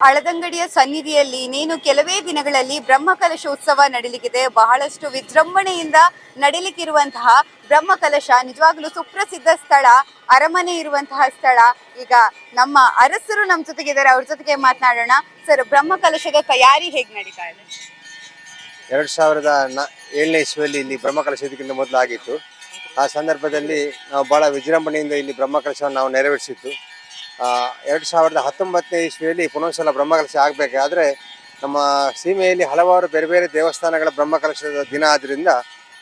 ಹಳದಂಗಡಿಯ ಸನ್ನಿಧಿಯಲ್ಲಿ ಇನ್ನೇನು ಕೆಲವೇ ದಿನಗಳಲ್ಲಿ ಬ್ರಹ್ಮಕಲಶೋತ್ಸವ ನಡೀಲಿಕ್ಕಿದೆ. ಬಹಳಷ್ಟು ವಿಜೃಂಭಣೆಯಿಂದ ನಡೀಲಿಕ್ಕಿರುವಂತಹ ಬ್ರಹ್ಮಕಲಶ ನಿಜವಾಗ್ಲೂ ಸುಪ್ರಸಿದ್ಧ ಸ್ಥಳ, ಅರಮನೆ ಇರುವಂತಹ ಸ್ಥಳ. ಈಗ ನಮ್ಮ ಅರಸರು ನಮ್ಮ ಜೊತೆಗಿದ್ದಾರೆ. ಅವ್ರ ಜೊತೆಗೆ ಮಾತನಾಡೋಣ. ಸರ್, ಬ್ರಹ್ಮಕಲಶದ ತಯಾರಿ ಹೇಗೆ ನಡೀತಾ ಇದೆ? ಎರಡು ಸಾವಿರದ ಏಳನೇ ಇಸ್ವಿಯಲ್ಲಿ ಇಲ್ಲಿ ಬ್ರಹ್ಮಕಲಶ ಇದಕ್ಕಿಂತ ಆ ಸಂದರ್ಭದಲ್ಲಿ ನಾವು ಬಹಳ ವಿಜೃಂಭಣೆಯಿಂದ ಇಲ್ಲಿ ಬ್ರಹ್ಮಕಲಶವನ್ನು ನಾವು ನೆರವೇರಿಸಿತ್ತು ಎರಡು ಸಾವಿರದ ಹತ್ತೊಂಬತ್ತನೇ ಇಸ್ವಿಯಲ್ಲಿ ಪುನಃಸಲ ಬ್ರಹ್ಮಕಲಶ ಆಗಬೇಕಾದ್ರೆ ನಮ್ಮ ಸೀಮೆಯಲ್ಲಿ ಹಲವಾರು ಬೇರೆ ಬೇರೆ ದೇವಸ್ಥಾನಗಳ ಬ್ರಹ್ಮಕಲಶದ ದಿನ ಆದ್ದರಿಂದ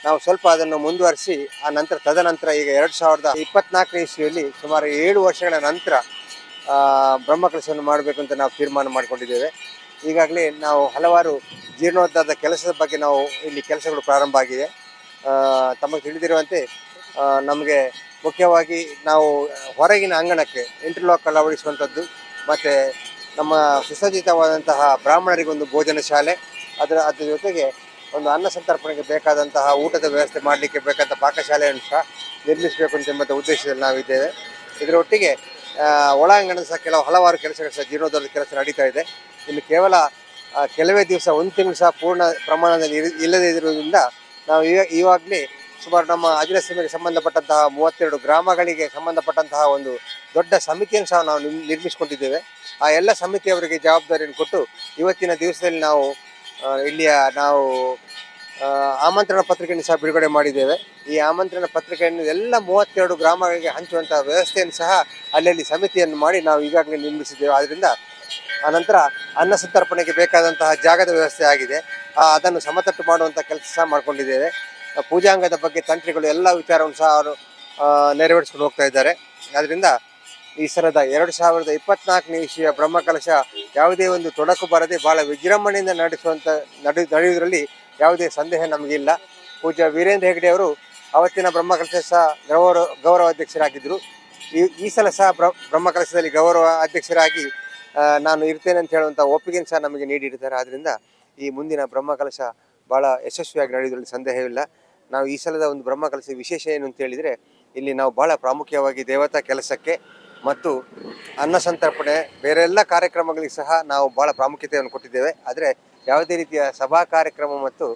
ನಾವು ಸ್ವಲ್ಪ ಅದನ್ನು ಮುಂದುವರಿಸಿ, ಆ ನಂತರ ತದನಂತರ ಈಗ ಎರಡು ಸಾವಿರದ ಇಪ್ಪತ್ನಾಲ್ಕನೇ ಇಸ್ವಿಯಲ್ಲಿ ಸುಮಾರು ಏಳು ವರ್ಷಗಳ ನಂತರ ಬ್ರಹ್ಮಕಲಶವನ್ನು ಮಾಡಬೇಕು ಅಂತ ನಾವು ತೀರ್ಮಾನ ಮಾಡಿಕೊಂಡಿದ್ದೇವೆ. ಈಗಾಗಲೇ ನಾವು ಹಲವಾರು ಜೀರ್ಣೋದ್ಧಾರದ ಕೆಲಸದ ಬಗ್ಗೆ ನಾವು ಇಲ್ಲಿ ಕೆಲಸಗಳು ಪ್ರಾರಂಭ ಆಗಿದೆ. ತಮಗೆ ತಿಳಿದಿರುವಂತೆ ನಮಗೆ ಮುಖ್ಯವಾಗಿ ನಾವು ಹೊರಗಿನ ಅಂಗಣಕ್ಕೆ ಇಂಟರ್ಲಾಕ್ ಅಳವಡಿಸುವಂಥದ್ದು, ಮತ್ತು ನಮ್ಮ ಸುಸಜ್ಜಿತವಾದಂತಹ ಬ್ರಾಹ್ಮಣರಿಗೊಂದು ಭೋಜನ ಶಾಲೆ, ಅದರ, ಅದ್ರ ಜೊತೆಗೆ ಒಂದು ಅನ್ನ ಸಂತರ್ಪಣೆಗೆ ಬೇಕಾದಂತಹ ಊಟದ ವ್ಯವಸ್ಥೆ ಮಾಡಲಿಕ್ಕೆ ಬೇಕಾದ ಪಾಕಶಾಲೆಯನ್ನು ಸಹ ನಿರ್ಮಿಸಬೇಕು ಅಂತ ಉದ್ದೇಶದಲ್ಲಿ ನಾವಿದ್ದೇವೆ. ಇದರೊಟ್ಟಿಗೆ ಒಳಾಂಗಣದ ಸಹ ಕೆಲವು ಹಲವಾರು ಕೆಲಸಗಳು ಸಹ ಜೀರ್ಣೋದ್ಧಾರದ ಕೆಲಸ ನಡೀತಾ ಇದೆ. ಇನ್ನು ಕೇವಲ ಕೆಲವೇ ದಿವಸ, ಒಂದು ತಿಂಗಳು ಸಹ ಪೂರ್ಣ ಪ್ರಮಾಣದಲ್ಲಿ ಇಲ್ಲದೇ ಇರುವುದರಿಂದ ನಾವು ಇವಾಗ ಇವಾಗಲೇ ಸುಮಾರು ನಮ್ಮ ಸೀಮೆಗೆ ಸಂಬಂಧಪಟ್ಟಂತಹ ಮೂವತ್ತೆರಡು ಗ್ರಾಮಗಳಿಗೆ ಸಂಬಂಧಪಟ್ಟಂತಹ ಒಂದು ದೊಡ್ಡ ಸಮಿತಿಯನ್ನು ಸಹ ನಾವು ನಿರ್- ನಿರ್ಮಿಸಿಕೊಂಡಿದ್ದೇವೆ. ಆ ಎಲ್ಲ ಸಮಿತಿಯವರಿಗೆ ಜವಾಬ್ದಾರಿಯನ್ನು ಕೊಟ್ಟು ಇವತ್ತಿನ ದಿವಸದಲ್ಲಿ ನಾವು ಇಲ್ಲಿಯ ನಾವು ಆಮಂತ್ರಣ ಪತ್ರಿಕೆಯನ್ನು ಸಹ ಬಿಡುಗಡೆ ಮಾಡಿದ್ದೇವೆ. ಈ ಆಮಂತ್ರಣ ಪತ್ರಿಕೆಯನ್ನು ಎಲ್ಲ ಮೂವತ್ತೆರಡು ಗ್ರಾಮಗಳಿಗೆ ಹಂಚುವಂತಹ ವ್ಯವಸ್ಥೆಯನ್ನು ಸಹ ಅಲ್ಲಲ್ಲಿ ಸಮಿತಿಯನ್ನು ಮಾಡಿ ನಾವು ಈಗಾಗಲೇ ನಿರ್ಮಿಸಿದ್ದೇವೆ. ಆದ್ದರಿಂದ ಆನಂತರ ಅನ್ನ ಸಂತರ್ಪಣೆಗೆ ಬೇಕಾದಂತಹ ಜಾಗದ ವ್ಯವಸ್ಥೆ ಆಗಿದೆ. ಅದನ್ನು ಸಮತಟ್ಟು ಮಾಡುವಂಥ ಕೆಲಸ ಸಹ ಮಾಡಿಕೊಂಡಿದ್ದೇವೆ. ಪೂಜಾಂಗದ ಬಗ್ಗೆ ತಂತ್ರಿಗಳು ಎಲ್ಲ ವಿಚಾರವನ್ನು ಸಹ ಅವರು ನೆರವೇರಿಸ್ಕೊಂಡು ಹೋಗ್ತಾ ಇದ್ದಾರೆ. ಆದ್ದರಿಂದ ಈ ಸಲದ ಎರಡು ಸಾವಿರದ ಇಪ್ಪತ್ನಾಲ್ಕನೇ ಇಸ್ವಿಯ ಬ್ರಹ್ಮಕಲಶ ಯಾವುದೇ ಒಂದು ತೊಡಕು ಬರದೆ ಬಹಳ ವಿಜೃಂಭಣೆಯಿಂದ ನಡೆಸುವಂಥ ನಡೆ, ನಡೆಯುವುದರಲ್ಲಿ ಯಾವುದೇ ಸಂದೇಹ ನಮಗಿಲ್ಲ. ಪೂಜ್ಯ ವೀರೇಂದ್ರ ಹೆಗಡೆ ಅವರು ಅವತ್ತಿನ ಬ್ರಹ್ಮಕಲಶ ಸಹ ಗೌರವ ಗೌರವ ಅಧ್ಯಕ್ಷರಾಗಿದ್ದರು. ಈ ಈ ಸಲ ಸಹ ಬ್ರ, ಬ್ರಹ್ಮಕಲಶದಲ್ಲಿ ಗೌರವ ಅಧ್ಯಕ್ಷರಾಗಿ ನಾನು ಇರ್ತೇನೆ ಅಂತ ಹೇಳುವಂಥ ಒಪ್ಪಿಗೆಯನ್ನು ಸಹ ನಮಗೆ ನೀಡಿರ್ತಾರೆ. ಆದ್ದರಿಂದ ಈ ಮುಂದಿನ ಬ್ರಹ್ಮಕಲಶ ಭಾಳ ಯಶಸ್ವಿಯಾಗಿ ನಡೆಯುವುದರಲ್ಲಿ ಸಂದೇಹವಿಲ್ಲ. ನಾವು ಈ ಸಲದ ಒಂದು ಬ್ರಹ್ಮಕಲಶ ವಿಶೇಷ ಏನು ಅಂತ ಹೇಳಿದರೆ, ಇಲ್ಲಿ ನಾವು ಭಾಳ ಪ್ರಾಮುಖ್ಯವಾಗಿ ದೇವತಾ ಕೆಲಸಕ್ಕೆ ಮತ್ತು ಅನ್ನ ಸಂತರ್ಪಣೆ, ಬೇರೆ ಎಲ್ಲ ಕಾರ್ಯಕ್ರಮಗಳಿಗೆ ಸಹ ನಾವು ಭಾಳ ಪ್ರಾಮುಖ್ಯತೆಯನ್ನು ಕೊಟ್ಟಿದ್ದೇವೆ. ಆದರೆ ಯಾವುದೇ ರೀತಿಯ ಸಭಾ ಕಾರ್ಯಕ್ರಮ ಮತ್ತು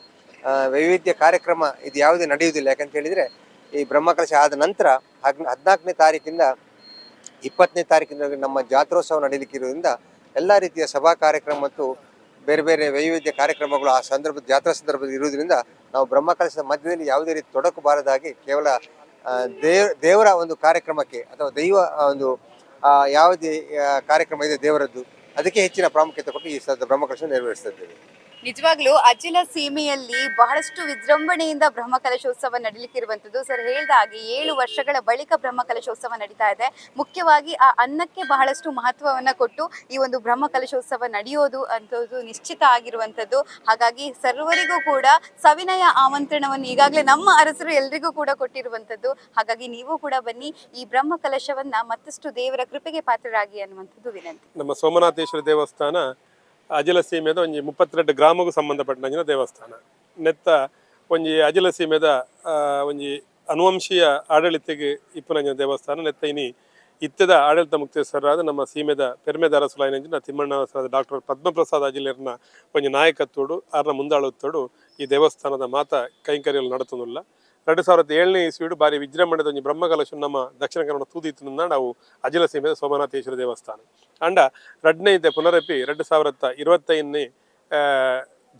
ವೈವಿಧ್ಯ ಕಾರ್ಯಕ್ರಮ ಇದು ಯಾವುದೇ ನಡೆಯುವುದಿಲ್ಲ. ಯಾಕಂತ ಹೇಳಿದರೆ, ಈ ಬ್ರಹ್ಮಕಲಶ ಆದ ನಂತರ ಹದ್ ಹದಿನಾಲ್ಕನೇ ತಾರೀಕಿಂದ ಇಪ್ಪತ್ತನೇ ತಾರೀಕಿನ ನಮ್ಮ ಜಾತ್ರೋತ್ಸವ ನಡೀಲಿಕ್ಕಿರೋದ್ರಿಂದ ಎಲ್ಲ ರೀತಿಯ ಸಭಾ ಕಾರ್ಯಕ್ರಮ ಮತ್ತು ಬೇರೆ ಬೇರೆ ವೈವಿಧ್ಯ ಕಾರ್ಯಕ್ರಮಗಳು ಆ ಸಂದರ್ಭ, ಜಾತ್ರಾ ಸಂದರ್ಭದಲ್ಲಿ ಇರುವುದರಿಂದ ನಾವು ಬ್ರಹ್ಮಕಲಶದ ಮಧ್ಯದಲ್ಲಿ ಯಾವುದೇ ರೀತಿ ತೊಡಕು ಬಾರದಾಗಿ ಕೇವಲ ದೇವ ದೇವ್ ದೇವರ ಒಂದು ಕಾರ್ಯಕ್ರಮಕ್ಕೆ ಅಥವಾ ದೈವ ಒಂದು ಯಾವುದೇ ಕಾರ್ಯಕ್ರಮ ಇದೆ ದೇವರದ್ದು, ಅದಕ್ಕೆ ಹೆಚ್ಚಿನ ಪ್ರಾಮುಖ್ಯತೆ ಕೊಟ್ಟು ಈ ಸದ ಬ್ರಹ್ಮಕಲಶ ನೆರವೇರಿಸ್ತಾ ಇದ್ದೇವೆ. ನಿಜವಾಗ್ಲೂ ಅಜಿಲ ಸೀಮೆಯಲ್ಲಿ ಬಹಳಷ್ಟು ವಿಜೃಂಭಣೆಯಿಂದ ಬ್ರಹ್ಮಕಲಶೋತ್ಸವ ನಡೀಲಿಕ್ಕಿರುವಂತದ್ದು ಸರ್, ಹೇಳಿದ ಹಾಗೆ ಏಳು ವರ್ಷಗಳ ಬಳಿಕ ಬ್ರಹ್ಮಕಲಶೋತ್ಸವ ನಡೀತಾ ಇದೆ. ಮುಖ್ಯವಾಗಿ ಆ ಅನ್ನಕ್ಕೆ ಬಹಳಷ್ಟು ಮಹತ್ವವನ್ನ ಕೊಟ್ಟು ಈ ಒಂದು ಬ್ರಹ್ಮಕಲಶೋತ್ಸವ ನಡೆಯೋದು ಅಂತದ್ದು ನಿಶ್ಚಿತ ಆಗಿರುವಂಥದ್ದು. ಹಾಗಾಗಿ ಸರ್ವರಿಗೂ ಕೂಡ ಸವಿನಯ ಆಮಂತ್ರಣವನ್ನು ಈಗಾಗಲೇ ನಮ್ಮ ಅರಸರು ಎಲ್ರಿಗೂ ಕೂಡ ಕೊಟ್ಟಿರುವಂಥದ್ದು. ಹಾಗಾಗಿ ನೀವು ಕೂಡ ಬನ್ನಿ, ಈ ಬ್ರಹ್ಮಕಲಶವನ್ನ ಮತ್ತಷ್ಟು ದೇವರ ಕೃಪೆಗೆ ಪಾತ್ರರಾಗಿ ಅನ್ನುವಂಥದ್ದು ವಿನಂತಿ. ನಮ್ಮ ಸೋಮನಾಥೇಶ್ವರ ದೇವಸ್ಥಾನ ಅಜಲ ಸೀಮೆದ ಒಂಜಿ ಮುಪ್ಪತ್ತೆರಡು ಗ್ರಾಮಗೂ ಸಂಬಂಧಪಟ್ಟಿನ ದೇವಸ್ಥಾನ. ನೆತ್ತ ಒಂಜಿ ಅಜಲ ಸೀಮೆದ ಒಂಜಿ ಅನುವಂಶೀಯ ಆಡಳಿತಗೆ ಇಪ್ಪುನಂಜಿನ ದೇವಸ್ಥಾನ, ನೆತ್ತ ಇನಿ ಇತ್ತದ ಆಡಳಿತ ಮುಕ್ತೇಶ್ವರರಾದ ನಮ್ಮ ಸೀಮೆದ ಪೆರ್ಮೆದ ಅರಸುಲಾಯಿನಂಚಿನ ತಿಮ್ಮಣ್ಣ ಅರಸರಾದ ಡಾಕ್ಟರ್ ಪದ್ಮಪ್ರಸಾದ್ ಅಜಿಲೇರ್ನ ಒಂಜಿ ನಾಯಕತ್ವಡು ಆರ್ನ ಮುಂದಾಳುತ್ತೋಡು ಈ ದೇವಸ್ಥಾನದ ಮಾತ ಕೈಂಕರ್ಯಲು ನಡತುವುದಿಲ್ಲ ಎರಡು ಸಾವಿರದ ಏಳನೇ ಇಸ್ವಿಡು ಬಾರಿ ವಿಜೃಂಭಣೆದ ಒಂದು ಬ್ರಹ್ಮಕಲಶ ನಮ್ಮ ದಕ್ಷಿಣ ಕನ್ನಡ ತೂದಿತ್ತು ನಾವು ಅಜಿಲ ಸೀಮೆ ಸೋಮನಾಥೇಶ್ವರ ದೇವಸ್ಥಾನ. ಅಂಡ ರಡ್ನೇ ಇದೆ ಪುನರಪಿ ಎರಡು ಸಾವಿರದ ಇರುವತ್ತೈದನೇ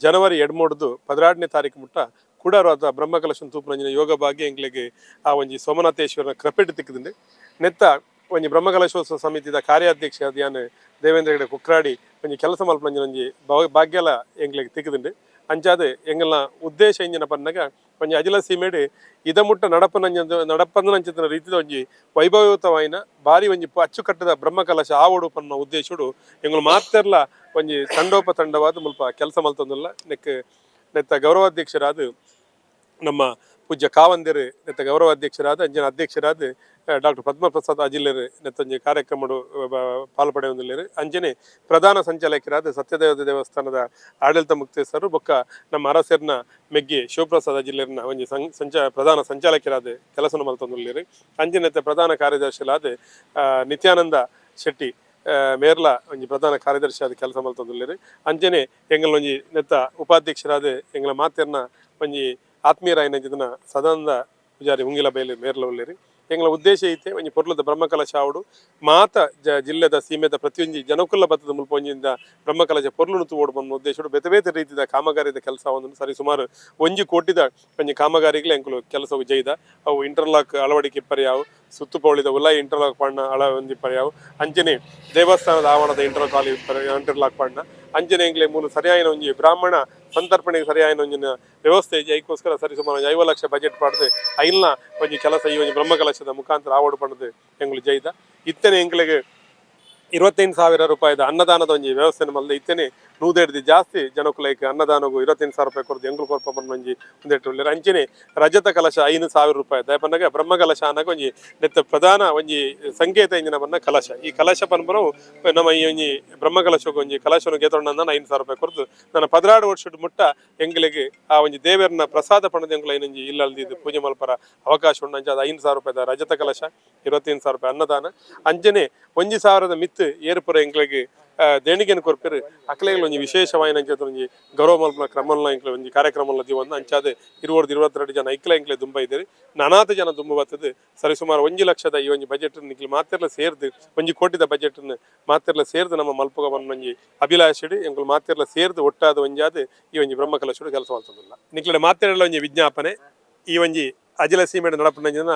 ಜನವರಿ ಎಡ್ಮೂಡ್ದು ಪದಿನಾರನೇ ತಾರೀಕು ಮುಟ್ಟ ಕೂಡ ಅದ ಬ್ರಹ್ಮಕಲಶನ್ ತೂಪುನಂಜಿನ ಯೋಗ ಭಾಗ್ಯ ಎಂಗ್ಲಿಗೆ ಆ ಒಂಜಿ ಸೋಮನಾಥೇಶ್ವರನ ಕ್ರಪೆಟ್ ತಿಕ್ಕದಿಂದೆ ನೆತ್ತ ಒಂಜಿ ಬ್ರಹ್ಮಕಲಶೋತ್ಸವ ಸಮಿತಿದ ಕಾರ್ಯಾಧ್ಯಕ್ಷ ಅದ್ಯಾನ್ ದೇವೇಂದ್ರ ಹೆಗಡೆ ಕುಕ್ರಾಡಿ ಒಂಜಿ ಕೆಲಸ ಮಲ್ಪನಂಜಿನ ಒಂಜಿ ಭಾಗ್ಯಲ ಎಂಗ್ಲಿಗೆ ತಿಕ್ಕದಿಂಡೆ ಉದ್ದೇಶ ಇಂಜಿನ ಪನ್ನಗ ಒಂಜಿ ಅಜಿಲ ಸೀಮೆಡ್ ಇದ ಮುಟ್ಟ ನಡಪನಂಜ ನಡಪಂದನಂಚಿನ ರೀತಿದ ಒಂಜಿ ವೈಭವಯುತమైన ಬಾರಿ ಒಂಜಿ ಅಚ್ಚುಕಟ್ಟದ ಬ್ರಹ್ಮಕಲಶ ಆವಡು ಪನ್ನ ಉದ್ದೇಶಡು ಎಂಗಳು ಮಾತೆರ್ಲ ಒಂಜಿ ತಂಡೋಪ ತಂಡವಾದ ಮುಲ್ಪ ಕೆಲಸ ಮಲ್ತೊಂದುಲ್ಲ. ನೆಕ್ ನೆತ್ತ ಗೌರವಾಧ್ಯಕ್ಷರಾದ ನಮ್ಮ ಪೂಜ್ಯ ಕಾವಂದಿರು, ನೆತ್ತ ಗೌರವಾಧ್ಯಕ್ಷರಾದ ಅಂಜನ ಅಧ್ಯಕ್ಷರಾದ ಡಾಕ್ಟರ್ ಪದ್ಮಪ್ರಸಾದ್ ಅಜಿಲೇರು ನೆತ್ತೊಂಜಿ ಕಾರ್ಯಕ್ರಮಡು ಪಾಲ್ಪಡೆಯೊಂದಿಲ್ಲೇರು ಅಂಜನೆ ಪ್ರಧಾನ ಸಂಚಾಲಕರಾದ ಸತ್ಯದೇವ ದೇವಸ್ಥಾನದ ಆಡಳಿತ ಮುಕ್ತೇಶ್ವರು ಬೊಕ್ಕ ನಮ್ಮ ಅರಸರ್ನ ಮೆಗ್ಗಿ ಶಿವಪ್ರಸಾದ್ ಅಜಿಲೇರ್ನ ಒಂಜಿ ಸಂಚ, ಪ್ರಧಾನ ಸಂಚಾಲಕರಾದ ಕೆಲಸ ಮಲ್ತೊಂದುಲ್ಲೇರು ಅಂಜನೆತ್ತ ಪ್ರಧಾನ ಕಾರ್ಯದರ್ಶಿಲಾದ ನಿತ್ಯಾನಂದ ಶೆಟ್ಟಿ ಮೇರ್ಲ ಒಂಜಿ ಪ್ರಧಾನ ಕಾರ್ಯದರ್ಶಿ ಆದ ಕೆಲಸ ಮಲ್ತೊಂದುಲ್ಲೆರ್ ಅಂಜನೆ ಎಂಗಲ್ ಒಂಜಿ ನೆತ್ತ ಉಪಾಧ್ಯಕ್ಷರಾದ ಎಂಗಲ ಮಾತೆರ್ನ ಒಂಜಿ ಆತ್ಮೀಯರಾಯನ ಜನ ಸದಾನಂದ ಪೂಜಾರಿ ಉಂಗಿಲ ಬೈಲಿ ಮೇರ್ಲ ಉಲ್ಲೆರ್ ಎಂಗಳ ಉದ್ದೇಶ ಐತೆ ಒಂಜಿ ಪೊರ್ಲದ ಬ್ರಹ್ಮಕಲಶ ಆವಡು ಮಾತ ಜ ಜಿಲ್ಲೆದ ಸೀಮೆದ ಪ್ರತಿಯೊಂದು ಜನಕುಲ್ಲ ಬತ್ತದ ಮುಲ್ಪ ಒಂಜಿಂದ ಬ್ರಹ್ಮಕಲಶ ಪೊರ್ಲುನು ತೂವೋಡು ಬಂದ ಉದ್ದೇಶ ಬೇತೆ ಬೇತೆ ರೀತಿದ ಕಾಮಗಾರಿದ ಕೆಲಸ ಒಂದು ಸರಿ ಸುಮಾರು ಒಂಜಿ ಕೋಟಿದ ಒಂಜಿ ಕಾಮಗಾರಿಗಳೇ ಎಂಕುಲು ಕೆಲಸವು ಜೈದ. ಅವು ಇಂಟರ್ಲಾಕ್ ಅಳವಡಿಕೆ ಪರ್ಯಾವು. ಸುತ್ತುಪೌಳಿದ ಉಲಾಯಿ ಇಂಟರ್ಲಾಕ್ ಪಣ್ಣ ಅಳ ಒಂಜಿ ಪರ್ಯಾವು. ಅಂಚನೆ ದೇವಸ್ಥಾನದ ಆವರಣದ ಇಂಟರ್ ಕಾಲಿ ಇಂಟರ್ಲಾಕ್ ಪಣ್ಣ ಅಂಜನೆ ಎಂಗ್ಲೆ ಮೂಲ ಸರಿಯಾಯಿನ ಒಂಜಿ ಬ್ರಾಹ್ಮಣ ಸಂತರ್ಪಣೆಗೆ ಸರಿಯಾಯಿನ ಒಂಜಿನ ವ್ಯವಸ್ಥೆ ಐಕೋಸ್ಕರ ಸರಿ ಸುಮಾರು ಐವತ್ತು ಲಕ್ಷ ಬಜೆಟ್ ಪಡೆದು. ಐಲ್ನ ಒಂಜಿ ಕೆಲಸ ಈ ಒಂಜಿ ಬ್ರಹ್ಮಕಲಶದ ಮುಖಾಂತರ ಆವಡು ಪಡೆದು ಎಂಗ್ಲು ಜೈದ. ಇತ್ತನೆ ಎಂಗ್ಲಿಗೆ ಇರುವತ್ತೈದು ಸಾವಿರ ರೂಪಾಯಿದ ಅನ್ನದಾನದ ಒಂಜಿ ವ್ಯವಸ್ಥೆ ಮಲ್ದ ಇತ್ತನೆ ನೂದೆಡ್ದು ಜಾಸ್ತಿ ಜನಕ್ಕುಲೈಕ್ ಅನ್ನದಾನಗೂ ಇರುವತ್ತೈದು ಸಾವಿರ ರೂಪಾಯಿ ಕೊಡ್ದು ಎಂಗ್ಲು ಕೊರ್ಪ ಒಂಜಿ ಒಂದೆಟ್ಟು ಅಂಚನೆ ರಜತ ಕಲಶ ಐದು ಸಾವಿರ ರೂಪಾಯಿ. ದಯಪನ್ನಾಗ ಬ್ರಹ್ಮ ಕಲಶ ಅನ್ನಗ ಒಂಜಿ ನೆತ್ತ ಪ್ರಧಾನ ಒಂಜಿ ಸಂಕೇತ ಇಂಜಿನ ಬನ್ನ ಕಲಶ. ಈ ಕಲಶ ಪನ್ಪರವು ನಮ್ಮ ಈ ಒಂಜಿ ಬ್ರಹ್ಮ ಕಲಶಕ್ಕೆ ಒಂಜಿ ಕಲಶವನ್ನು ಗೆತೊಂಡ ಐದು ಸಾವಿರ ರೂಪಾಯಿ ಕೊಡ್ದು ನನ್ನ ಪದರಾಡು ವರ್ಷದ ಮುಟ್ಟ ಎಂಗ್ಲಿಗೆ ಆ ಒಂಜಿ ದೇವರನ್ನ ಪ್ರಸಾದ ಪಣದ ಎಂಗ್ಲ ಐನೊಂಜಿ ಇಲ್ಲಲ್ದಿದ್ದು ಪೂಜೆ ಮಲ್ಪರ ಅವಕಾಶ ಉಂಡು ಅಂಚ ಅದು ಸಾವಿರ ರೂಪಾಯಿ ರಜತ ಕಲಶ ಇರುವತ್ತೈದು ಸಾವಿರ ರೂಪಾಯಿ ಅನ್ನದಾನ. ಅಂಜನೆ ಒಂಜಿ ಸಾವಿರದ ಮಿತ್ತು ಏರ್ಪುರ ಎಂಗ್ಲಿಗೆ ಆ, ದೇಣಿಗೆನ ಕೊರ್ಪೆರ್ ಅಕ್ಲೆಗಳು ಒಂಜಿ ವಿಶೇಷವಾಯಿನ ಅಂಚ ಒಂಜಿ ಗೌರವ ಮಲ್ಪನ ಕ್ರಮಲ್ನ ಇಂಕ್ಲೆ ಒಂಜಿ ಕಾರ್ಯಕ್ರಮಲ್ಲ ದಿವಂದ ಅಂಚಾದ ಇರುವರ್ದು ಇರುವತ್ತೆರಡು ಜನ ಇಕ್ಲ ಇಂಕ್ಲೆ ದುಂಬ ಇದ್ದೀರಿ. ನಾನಾತ ಜನ ದುಂಬ ಬರ್ತದೆ. ಸರಿ ಸುಮಾರು ಒಂಜಿ ಲಕ್ಷದ ಈ ಒಂಜಿ ಬಜೆಟ್ ನಿಕ್ಲಿ ಮಾತೆರ್ಲ ಸೇರ್ದು ಒಂಜಿ ಕೋಟಿದ ಬಜೆಟ್ ಮಾತೆರ್ಲ ಸೇರ್ದು ನಮ್ಮ ಮಲ್ಪಗ ಬಂದ ಒಂಜಿ ಅಭಿಲಾಷಿಡಿ ಎಂಕುಲು ಮಾತೆರ್ಲ ಸೇರ್ದು ಒಟ್ಟಾದ ಒಂಜಾದ ಈ ಒಂಜಿ ಬ್ರಹ್ಮಕಲಶುಡು ಕೆಲಸ ಮಾಡ್ತದಿಲ್ಲ. ನಿಕ್ಲೆ ಮಾತೆರ್ಲ ಒಂಜಿ ವಿಜ್ಞಾಪನೆ. ಈ ಒಂಜಿ ಅಜಿಲ ಸೀಮೆಡ್ ನಡಪುನಂಜನ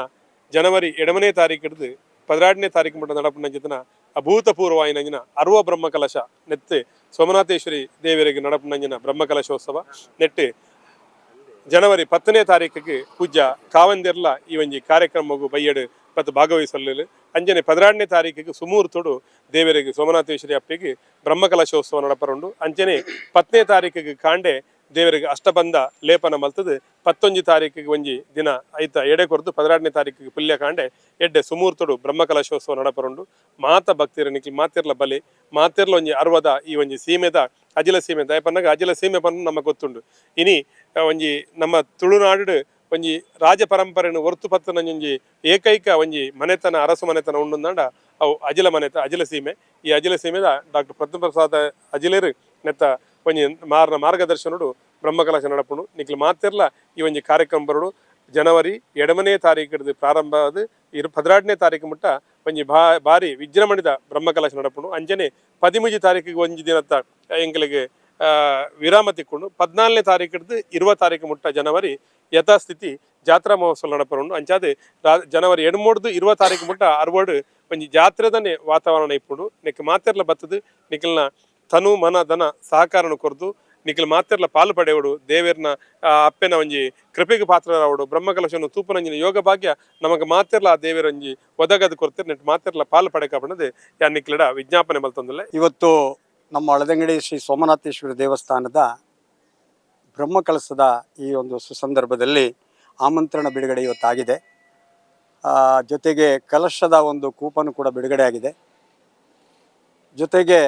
ಜನವರಿ ಎಡಮನೇ ತಾರೀಕು ಹಿಡಿದು ಪದಿನಾರನೇ ತಾರೀಕು ಮುಟ್ಟ ನಡಪುನಂಜನ ಅಭೂತಪೂರ್ವಾಯಿನಂಜಿನ ಅರುವ ಬ್ರಹ್ಮಕಲಶ ನೆತ್ತೆ ಸೋಮನಾಥೇಶ್ವರಿ ದೇವರಿಗೆ ನಡಪುನಂಜಿನ ಬ್ರಹ್ಮಕಲಶೋತ್ಸವ ನೆಟ್ಟು ಜನವರಿ ಪತ್ತನೇ ತಾರೀಕಿಗೆ ಪೂಜ್ಯ ಕಾವಂದಿರ್ಲ ಈ ಒಂಜಿ ಕಾರ್ಯಕ್ರಮಗು ಬೈಯಡು ಮತ್ತು ಭಾಗವಹಿಸಲಿಲ್ಲ. ಅಂಜನೆ ಪದಿನಾರನೇ ತಾರೀಕಿಗೆ ಸುಮೂರ್ತುಡು ದೇವರಿಗೆ ಸೋಮನಾಥೇಶ್ವರಿ ಅಪ್ಪಿಗೆ ಬ್ರಹ್ಮಕಲಶೋತ್ಸವ ನಡಪರುಂಡು. ಅಂಜನೆ ಪತ್ತನೇ ತಾರೀಕಿಗೆ ಕಾಂಡೆ ದೇವರಿಗೆ ಅಷ್ಟಬಂಧ ಲೇಪನ ಮಲ್ತದು. ಪತ್ತೊಂಜಿ ತಾರೀಕಿಗೆ ಒಂಜಿ ದಿನ ಐತ ಎಡೆ ಕೊರ್ದು ಪದಿನಾರನೇ ತಾರೀಕಿಗೆ ಪುಲ್ಯ ಕಾಂಡೆ, ಎಡ್ಡೆ ಸುಮೂರ್ತಡು ಬ್ರಹ್ಮಕಲಶೋತ್ಸವ ನಡಪರುಂಡು. ಮಾತ ಭಕ್ತಿರ ನಿಖಿ ಮಾತಿರ್ಲ ಬಲಿ, ಮಾತಿರ್ಲ ಒಂಜಿ ಅರ್ವದ ಈ ಒಂಜಿ ಸೀಮೆದ, ಅಜಿಲ ಸೀಮೆ ದಯಪನ್ನಾಗ ಅಜಿಲ ಸೀಮೆ ಪಂದು ನಮಗೆ ಗೊತ್ತುಂಡು. ಇನಿ ಒಂಜಿ ನಮ್ಮ ತುಳುನಾಡು ಒಂಜಿ ರಾಜ ಪರಂಪರೆಯನ್ನು ಒರ್ತು ಪತ್ತನ ಒಂಜಿ ಏಕೈಕ ಒಂಜಿ ಮನೆತನ, ಅರಸು ಮನೆತನ ಉಂಡುಂದಾಂಡ, ಅವು ಅಜಿಲ ಮನೆತ, ಅಜಿಲ ಸೀಮೆ. ಈ ಅಜಿಲ ಸೀಮೆದ ಡಾಕ್ಟರ್ ಪ್ರಥಮಪ್ರಸಾದ ಅಜಿಲೇರು ನೆತ್ತ ಒಂಜಿ ಮಾರ್ನ ಮಾರ್ಗದರ್ಶನುಡು ಬ್ರಹ್ಮಕಲಶ ನಡಪಣು. ನಿಕ್ಲು ಮಾತಿರ್ಲ ಈ ಒಂಜಿ ಕಾರ್ಯಕ್ರಮ ಬರೋಡು. ಜನವರಿ ಎಡಮನೇ ತಾರೀಕು ಪ್ರಾರಂಭ ಆದ ಇರು ಪದಿನಾರನೇ ತಾರೀಕು ಮುಟ್ಟ ಒಂಜಿ ಬಾ ಬಾರಿ ವಿಜೃಂಭಣೆದ ಬ್ರಹ್ಮಕಲಾಶ ನಡಪುಣು. ಅಂಜನೆ ಪದಿಮೂಜಿ ತಾರೀಕಿಗೆ ಒಂಜಿ ದಿನತ್ತ ಎಂಗಳಿಗೆ ವಿರಾಮ ತಿಕ್ಕೊಂಡು ಪದ್ನಾಲ್ನೇ ತಾರೀಕಿಡ್ದು ಇರುವ ತಾರೀಕು ಮುಟ್ಟ ಜನವರಿ ಯಥಾಸ್ಥಿತಿ ಜಾತ್ರಾ ಮಹೋತ್ಸವ ನಡಪರುಂಡು ಅಂಚಾದೆ ಜನವರಿ ಎಡಮೂಡ್ದು ಇರುವ ತಾರೀಕು ಮುಟ್ಟ ಅರ್ವಡು ಒಂಜಿ ಜಾತ್ರೆದನೆ ವಾತಾವರಣ ಇಪ್ಪುಂಡು. ನಿಕ್ ಮಾತೆರ್ಲ ಬತ್ತದು ನಿಖಲ್ನ ತನು, ಮನ, ಧನ ಸಹಕಾರನ ಕೊರ್ದು ನಿಖಲ್ ಮಾತೆರ್ಲ ಪಾಲು ಪಡೆಯುವುದು ದೇವೇರ್ನ ಅಪ್ಪೆನ ಒಂಜಿ ಕೃಪೆಗೆ ಪಾತ್ರರಾವಡು ಬ್ರಹ್ಮಕಲಶನು ತೂಪನಂಜಿನ ಯೋಗ ಭಾಗ್ಯ ನಮಗೆ ಮಾತೆರ್ಲ ಆ ದೇವೇರ ಒಂಜಿ ಒದಗದ ಕೊರ್ತೆ ನೆಟ್ ಮಾತಿರ್ಲ ಪಾಲು ಪಡೆಕಪಣದು ಯಾ ನಿಖಿಲಡ ವಿಜ್ಞಾಪನೆ ಬಲ್ತಂದಲ್ಲ ಇವತ್ತು ನಮ್ಮ ಹಳದಂಗಡಿ ಶ್ರೀ ಸೋಮನಾಥೇಶ್ವರ ದೇವಸ್ಥಾನದ ಬ್ರಹ್ಮಕಲಸದ ಈ ಒಂದು ಸುಸಂದರ್ಭದಲ್ಲಿ ಆಮಂತ್ರಣ ಬಿಡುಗಡೆ ಇವತ್ತಾಗಿದೆ. ಜೊತೆಗೆ ಕಲಶದ ಒಂದು ಕೂಪನ್ ಕೂಡ ಬಿಡುಗಡೆ ಆಗಿದೆ. ಜೊತೆಗೆ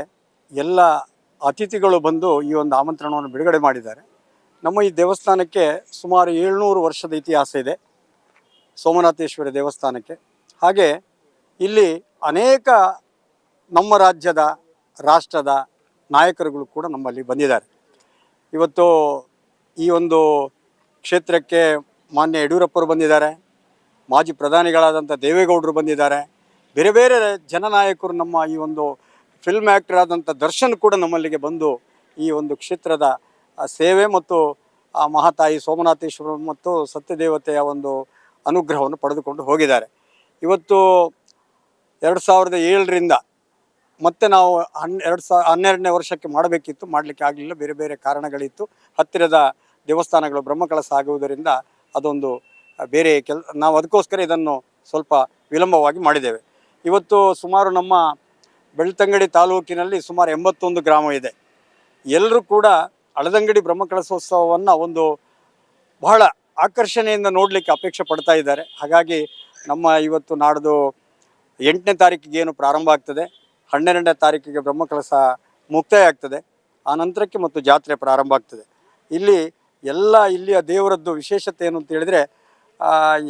ಎಲ್ಲ ಅತಿಥಿಗಳು ಬಂದು ಈ ಒಂದು ಆಮಂತ್ರಣವನ್ನು ಬಿಡುಗಡೆ ಮಾಡಿದ್ದಾರೆ. ನಮ್ಮ ಈ ದೇವಸ್ಥಾನಕ್ಕೆ ಸುಮಾರು ಏಳ್ನೂರು ವರ್ಷದ ಇತಿಹಾಸ ಇದೆ, ಸೋಮನಾಥೇಶ್ವರ ದೇವಸ್ಥಾನಕ್ಕೆ. ಹಾಗೆ ಇಲ್ಲಿ ಅನೇಕ ನಮ್ಮ ರಾಜ್ಯದ, ರಾಷ್ಟ್ರದ ನಾಯಕರುಗಳು ಕೂಡ ನಮ್ಮಲ್ಲಿ ಬಂದಿದ್ದಾರೆ. ಇವತ್ತು ಈ ಒಂದು ಕ್ಷೇತ್ರಕ್ಕೆ ಮಾನ್ಯ ಯಡಿಯೂರಪ್ಪರು ಬಂದಿದ್ದಾರೆ, ಮಾಜಿ ಪ್ರಧಾನಿಗಳಾದಂಥ ದೇವೇಗೌಡರು ಬಂದಿದ್ದಾರೆ. ಬೇರೆ ಬೇರೆ ಜನನಾಯಕರು ನಮ್ಮ ಈ ಒಂದು ಫಿಲ್ಮ್ ಆ್ಯಕ್ಟರ್ ಆದಂಥ ದರ್ಶನ್ ಕೂಡ ನಮ್ಮಲ್ಲಿಗೆ ಬಂದು ಈ ಒಂದು ಕ್ಷೇತ್ರದ ಸೇವೆ ಮತ್ತು, ಆ, ಮಹಾತಾಯಿ ಸೋಮನಾಥೇಶ್ವರ ಮತ್ತು ಸತ್ಯದೇವತೆಯ ಒಂದು ಅನುಗ್ರಹವನ್ನು ಪಡೆದುಕೊಂಡು ಹೋಗಿದ್ದಾರೆ. ಇವತ್ತು ಎರಡು ಸಾವಿರದ ಏಳರಿಂದ ಮತ್ತೆ ನಾವು ಹನ್, ಎರಡು ಸಾವಿರ ಹನ್ನೆರಡನೇ ವರ್ಷಕ್ಕೆ ಮಾಡಬೇಕಿತ್ತು, ಮಾಡಲಿಕ್ಕೆ ಆಗಲಿಲ್ಲ, ಬೇರೆ ಬೇರೆ ಕಾರಣಗಳಿತ್ತು. ಹತ್ತಿರದ ದೇವಸ್ಥಾನಗಳು ಬ್ರಹ್ಮಕಲಸ ಆಗುವುದರಿಂದ ಅದೊಂದು ಬೇರೆ ಕೆಲ, ನಾವು ಅದಕ್ಕೋಸ್ಕರ ಇದನ್ನು ಸ್ವಲ್ಪ ವಿಳಂಬವಾಗಿ ಮಾಡಿದ್ದೇವೆ. ಇವತ್ತು ಸುಮಾರು ನಮ್ಮ ಬೆಳ್ತಂಗಡಿ ತಾಲೂಕಿನಲ್ಲಿ ಸುಮಾರು ಎಂಬತ್ತೊಂದು ಗ್ರಾಮ ಇದೆ. ಎಲ್ಲರೂ ಕೂಡ ಹಳದಂಗಡಿ ಬ್ರಹ್ಮಕಲಶೋತ್ಸವವನ್ನು ಒಂದು ಬಹಳ ಆಕರ್ಷಣೆಯಿಂದ ನೋಡಲಿಕ್ಕೆ ಅಪೇಕ್ಷೆ ಪಡ್ತಾ ಇದ್ದಾರೆ. ಹಾಗಾಗಿ ನಮ್ಮ ಇವತ್ತು ನಾಡ್ದು ಎಂಟನೇ ತಾರೀಕಿಗೆ ಏನು ಪ್ರಾರಂಭ ಆಗ್ತದೆ. ಹನ್ನೆರಡನೇ ತಾರೀಕಿಗೆ ಬ್ರಹ್ಮಕಲಶ ಮುಕ್ತಾಯ ಆಗ್ತದೆ ಆ ನಂತರಕ್ಕೆ ಮತ್ತು ಜಾತ್ರೆ ಪ್ರಾರಂಭ ಆಗ್ತದೆ. ಇಲ್ಲಿ ಎಲ್ಲ ಇಲ್ಲಿಯ ದೇವರದ್ದು ವಿಶೇಷತೆ ಏನು ಅಂತ ಹೇಳಿದರೆ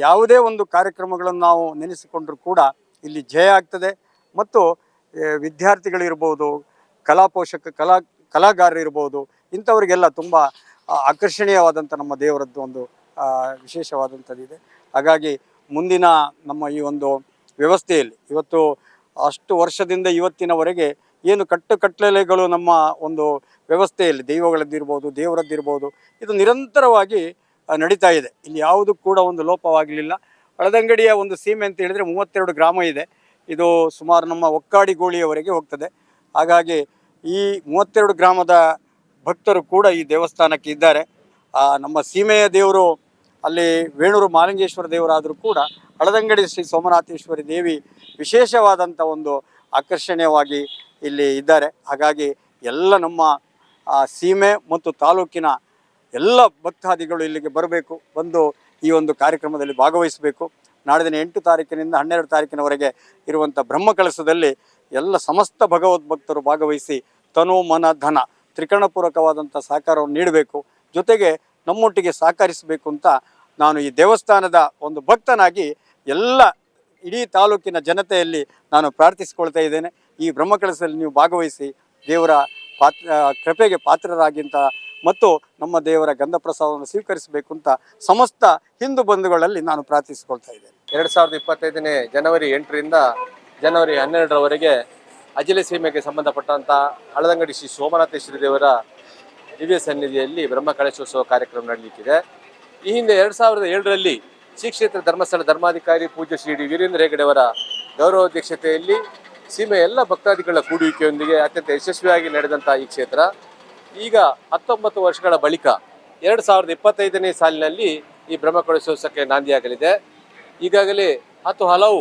ಯಾವುದೇ ಒಂದು ಕಾರ್ಯಕ್ರಮಗಳನ್ನು ನಾವು ನೆನೆಸಿಕೊಂಡ್ರೂ ಕೂಡ ಇಲ್ಲಿ ಜಯ ಆಗ್ತದೆ. ಮತ್ತು ವಿದ್ಯಾರ್ಥಿಗಳಿರ್ಬೋದು ಕಲಾ ಪೋಷಕ, ಕಲಾ ಕಲಾಗಾರರಿರ್ಬೋದು ಇಂಥವರಿಗೆಲ್ಲ ತುಂಬ ಆಕರ್ಷಣೀಯವಾದಂಥ ನಮ್ಮ ದೇವರದ್ದು ಒಂದು ವಿಶೇಷವಾದಂಥದ್ದಿದೆ ಹಾಗಾಗಿ ಮುಂದಿನ ನಮ್ಮ ಈ ಒಂದು ವ್ಯವಸ್ಥೆಯಲ್ಲಿ ಇವತ್ತು ಅಷ್ಟು ವರ್ಷದಿಂದ ಇವತ್ತಿನವರೆಗೆ ಏನು ಕಟ್ಟುಕಟ್ಟಲೆಗಳು ನಮ್ಮ ಒಂದು ವ್ಯವಸ್ಥೆಯಲ್ಲಿ ದೈವಗಳದ್ದಿರ್ಬೋದು ದೇವರದ್ದಿರ್ಬೋದು ಇದು ನಿರಂತರವಾಗಿ ನಡೀತಾ ಇದೆ. ಇಲ್ಲಿ ಯಾವುದು ಕೂಡ ಒಂದು ಲೋಪವಾಗಲಿಲ್ಲ. ಹಳದಂಗಡಿಯ ಒಂದು ಸೀಮೆ ಅಂತ ಹೇಳಿದರೆ ಮೂವತ್ತೆರಡು ಗ್ರಾಮ ಇದೆ. ಇದು ಸುಮಾರು ನಮ್ಮ ಒಕ್ಕಾಡಿ ಗೋಳಿಯವರೆಗೆ ಹೋಗ್ತದೆ. ಹಾಗಾಗಿ ಈ ಮೂವತ್ತೆರಡು ಗ್ರಾಮದ ಭಕ್ತರು ಕೂಡ ಈ ದೇವಸ್ಥಾನಕ್ಕೆ ಇದ್ದಾರೆ. ನಮ್ಮ ಸೀಮೆಯ ದೇವರು, ಅಲ್ಲಿ ವೇಣೂರು ಮಾಲಿಂಗೇಶ್ವರ ದೇವರಾದರೂ ಕೂಡ ಹಳದಂಗಡಿ ಶ್ರೀ ಸೋಮನಾಥೇಶ್ವರಿ ದೇವಿ ವಿಶೇಷವಾದಂಥ ಒಂದು ಆಕರ್ಷಣೀಯವಾಗಿ ಇಲ್ಲಿ ಇದ್ದಾರೆ. ಹಾಗಾಗಿ ಎಲ್ಲ ನಮ್ಮ ಸೀಮೆ ಮತ್ತು ತಾಲೂಕಿನ ಎಲ್ಲ ಭಕ್ತಾದಿಗಳು ಇಲ್ಲಿಗೆ ಬರಬೇಕು, ಬಂದು ಈ ಒಂದು ಕಾರ್ಯಕ್ರಮದಲ್ಲಿ ಭಾಗವಹಿಸಬೇಕು. ನಾಡಿನ ಎಂಟು ತಾರೀಕಿನಿಂದ ಹನ್ನೆರಡು ತಾರೀಕಿನವರೆಗೆ ಇರುವಂಥ ಬ್ರಹ್ಮಕಲಸದಲ್ಲಿ ಎಲ್ಲ ಸಮಸ್ತ ಭಗವದ್ಭಕ್ತರು ಭಾಗವಹಿಸಿ ತನು ಮನ ಧನ ತ್ರಿಕರಣಪೂರ್ವಕವಾದಂಥ ಸಹಕಾರವನ್ನು ನೀಡಬೇಕು. ಜೊತೆಗೆ ನಮ್ಮೊಟ್ಟಿಗೆ ಸಹಕರಿಸಬೇಕು ಅಂತ ನಾನು ಈ ದೇವಸ್ಥಾನದ ಒಂದು ಭಕ್ತನಾಗಿ ಎಲ್ಲ ಇಡೀ ತಾಲೂಕಿನ ಜನತೆಯಲ್ಲಿ ನಾನು ಪ್ರಾರ್ಥಿಸಿಕೊಳ್ತಾ ಇದ್ದೇನೆ. ಈ ಬ್ರಹ್ಮಕಲಶದಲ್ಲಿ ನೀವು ಭಾಗವಹಿಸಿ ದೇವರ ಪಾತ್ರ, ಕೃಪೆಗೆ ಪಾತ್ರರಾಗಿಂತ ಮತ್ತು ನಮ್ಮ ದೇವರ ಗಂಧ ಪ್ರಸಾದವನ್ನು ಸ್ವೀಕರಿಸಬೇಕು ಅಂತ ಸಮಸ್ತ ಹಿಂದೂ ಬಂಧುಗಳಲ್ಲಿ ನಾನು ಪ್ರಾರ್ಥಿಸಿಕೊಳ್ತಾ ಇದ್ದೇನೆ. ಎರಡು ಸಾವಿರದ ಇಪ್ಪತ್ತೈದನೇ ಜನವರಿ ಎಂಟರಿಂದ ಜನವರಿ ಹನ್ನೆರಡರವರೆಗೆ ಅಜಿಲೆ ಸೀಮೆಗೆ ಸಂಬಂಧಪಟ್ಟಂಥ ಹಳದಂಗಡಿ ಶ್ರೀ ಸೋಮನಾಥೇಶ್ವರಿ ದೇವರ ದಿವ್ಯ ಸನ್ನಿಧಿಯಲ್ಲಿ ಬ್ರಹ್ಮ ಕಳಶೋತ್ಸವ ಕಾರ್ಯಕ್ರಮ ನಡೆಯಲಿಕ್ಕಿದೆ ಈ ಹಿಂದೆ ಎರಡು ಸಾವಿರದ ಏಳರಲ್ಲಿ ಶ್ರೀ ಕ್ಷೇತ್ರ ಧರ್ಮಸ್ಥಳ ಧರ್ಮಾಧಿಕಾರಿ ಪೂಜ್ಯ ಶ್ರೀ ಡಿ ವೀರೇಂದ್ರ ಹೆಗಡೆ ಅವರ ಗೌರವಾಧ್ಯಕ್ಷತೆಯಲ್ಲಿ ಸೀಮೆ ಎಲ್ಲ ಭಕ್ತಾದಿಗಳ ಕೂಡುವಿಕೆಯೊಂದಿಗೆ ಅತ್ಯಂತ ಯಶಸ್ವಿಯಾಗಿ ನಡೆದಂಥ ಈ ಕ್ಷೇತ್ರ. ಈಗ ಹತ್ತೊಂಬತ್ತು ವರ್ಷಗಳ ಬಳಿಕ ಎರಡು ಸಾವಿರದ ಇಪ್ಪತ್ತೈದನೇ ಸಾಲಿನಲ್ಲಿ ಈ ಬ್ರಹ್ಮಕಳಶೋತ್ಸವಕ್ಕೆ ನಾಂದಿಯಾಗಲಿದೆ. ಈಗಾಗಲೇ ಹತ್ತು ಹಲವು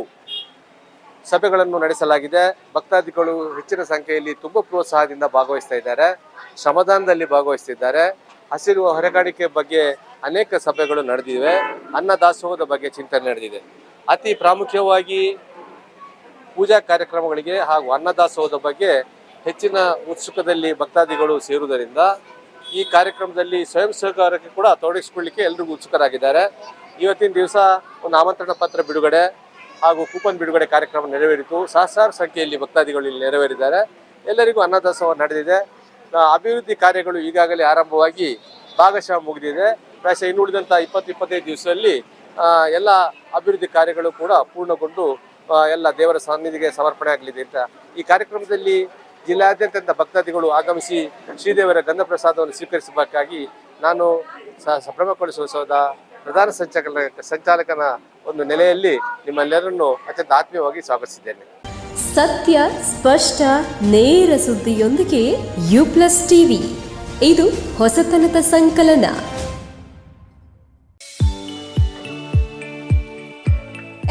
ಸಭೆಗಳನ್ನು ನಡೆಸಲಾಗಿದೆ. ಭಕ್ತಾದಿಗಳು ಹೆಚ್ಚಿನ ಸಂಖ್ಯೆಯಲ್ಲಿ ತುಂಬ ಪ್ರೋತ್ಸಾಹದಿಂದ ಭಾಗವಹಿಸ್ತಾ ಇದ್ದಾರೆ. ಶ್ರಮದಾನದಲ್ಲಿ ಭಾಗವಹಿಸ್ತಿದ್ದಾರೆ. ಹಸಿರು ಹೊರಗಾಣಿಕೆ ಬಗ್ಗೆ ಅನೇಕ ಸಭೆಗಳು ನಡೆದಿವೆ. ಅನ್ನದಾಸೋಹದ ಬಗ್ಗೆ ಚಿಂತನೆ ನಡೆದಿದೆ. ಅತಿ ಪ್ರಾಮುಖ್ಯವಾಗಿ ಪೂಜಾ ಕಾರ್ಯಕ್ರಮಗಳಿಗೆ ಹಾಗೂ ಅನ್ನದಾಸೋಹದ ಬಗ್ಗೆ ಹೆಚ್ಚಿನ ಉತ್ಸುಕದಲ್ಲಿ ಭಕ್ತಾದಿಗಳು ಸೇರುವುದರಿಂದ ಈ ಕಾರ್ಯಕ್ರಮದಲ್ಲಿ ಸ್ವಯಂ ಸಹಕಾರಕ್ಕೆ ಕೂಡ ತೊಡಗಿಸಿಕೊಳ್ಳಿಕ್ಕೆ ಎಲ್ರಿಗೂ ಉತ್ಸುಕರಾಗಿದ್ದಾರೆ. ಇವತ್ತಿನ ದಿವಸ ಒಂದು ಆಮಂತ್ರಣ ಪತ್ರ ಬಿಡುಗಡೆ ಹಾಗೂ ಕೂಪನ್ ಬಿಡುಗಡೆ ಕಾರ್ಯಕ್ರಮ ನೆರವೇರಿತು. ಸಹಸ್ರಾರು ಸಂಖ್ಯೆಯಲ್ಲಿ ಭಕ್ತಾದಿಗಳು ಇಲ್ಲಿ ನೆರವೇರಿದ್ದಾರೆ. ಎಲ್ಲರಿಗೂ ಅನ್ನದಾಸೋಹ ನಡೆದಿದೆ. ಅಭಿವೃದ್ಧಿ ಕಾರ್ಯಗಳು ಈಗಾಗಲೇ ಆರಂಭವಾಗಿ ಭಾಗಶಃ ಮುಗಿದಿದೆ. ಪ್ರಾಯಶಃ ಇನ್ನುಳಿದಂಥ ಇಪ್ಪತ್ತು, ಇಪ್ಪತ್ತೈದು ದಿವಸದಲ್ಲಿ ಎಲ್ಲ ಅಭಿವೃದ್ಧಿ ಕಾರ್ಯಗಳು ಕೂಡ ಪೂರ್ಣಗೊಂಡು ಎಲ್ಲ ದೇವರ ಸನ್ನಿಧಿಗೆ ಸಮರ್ಪಣೆ ಆಗಲಿದೆ ಅಂತ ಈ ಕಾರ್ಯಕ್ರಮದಲ್ಲಿ ಜಿಲ್ಲಾದ್ಯಂತ ಭಕ್ತಾದಿಗಳು ಆಗಮಿಸಿ ಶ್ರೀದೇವರ ಗಂಧ ಪ್ರಸಾದವನ್ನು ಸ್ವೀಕರಿಸಬೇಕಾಗಿ ನಾನು ಸ- ಸಂಭ್ರಮಗೊಳಿಸೋತ್ಸವದ ಪ್ರಧಾನ ಸಂಚಾಲಕ ಸಂಚಾಲಕನ ಒಂದು ನೆಲೆಯಲ್ಲಿ ನಿಮ್ಮೆಲ್ಲರನ್ನು ಅತ್ಯಂತ ಆತ್ಮೀಯವಾಗಿ ಸ್ವಾಗತಿಸಿದ್ದೇನೆ. ಸತ್ಯ, ಸ್ಪಷ್ಟ, ನೇರ ಸುದ್ದಿಯೊಂದಿಗೆ ಯು ಪ್ಲಸ್ ಟಿವಿ. ಇದು ಹೊಸತನದ ಸಂಕಲನ.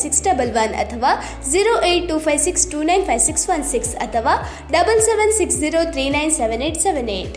six double one ಅಥವಾ zero eight two five six two nine five six one six ಅಥವಾ double seven six zero three nine seven eight seven eight